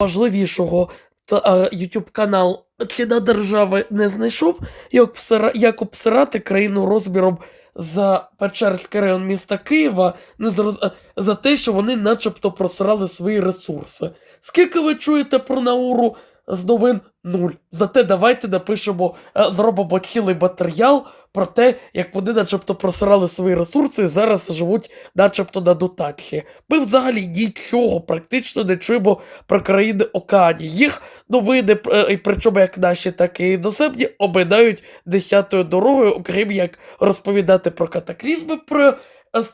важливішого та а, YouTube канал Ціна держави не знайшов, як, обсира, як обсирати країну розміром за Печерський район міста Києва не зроз... е, за те, що вони начебто просрали свої ресурси. Скільки ви чуєте про Науру з новин? Нуль. Зате давайте напишемо, е, зробимо цілий матеріал про те, як вони начебто просрали свої ресурси і зараз живуть начебто на дотації. Ми взагалі нічого практично не чуємо про країни Океані. Їх новини, е, і причому як наші, так і іноземні, обминають десятою дорогою, окрім як розповідати про катаклізми, про, е,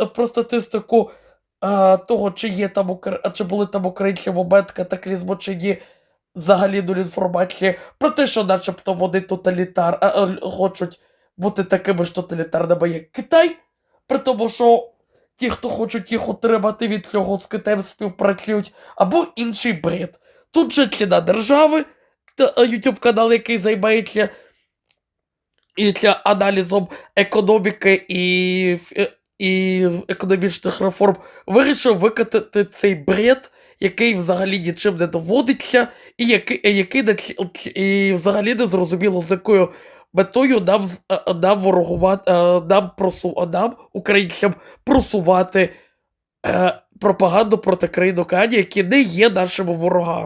е, про статистику того, чи є там чи були там українці в момент катаклізму, чи ні. Взагалі нуль інформації про те, що начебто вони тоталітар, а, а, хочуть бути такими ж тоталітарними, як Китай, при тому, що ті, хто хочуть їх утримати від цього з Китаєм співпрацюють, або інший бред. Тут же ціна держави, YouTube канал, який займається і ця аналізом економіки і, і економічних реформ, вирішив викатати цей бред, який взагалі нічим не доводиться, і який, і який ці- і взагалі не зрозуміло, з якою метою дав з- е, нам ворогувати, дав просу, дав українцям, просувати е, пропаганду проти країн Океані, які не є нашими ворогами.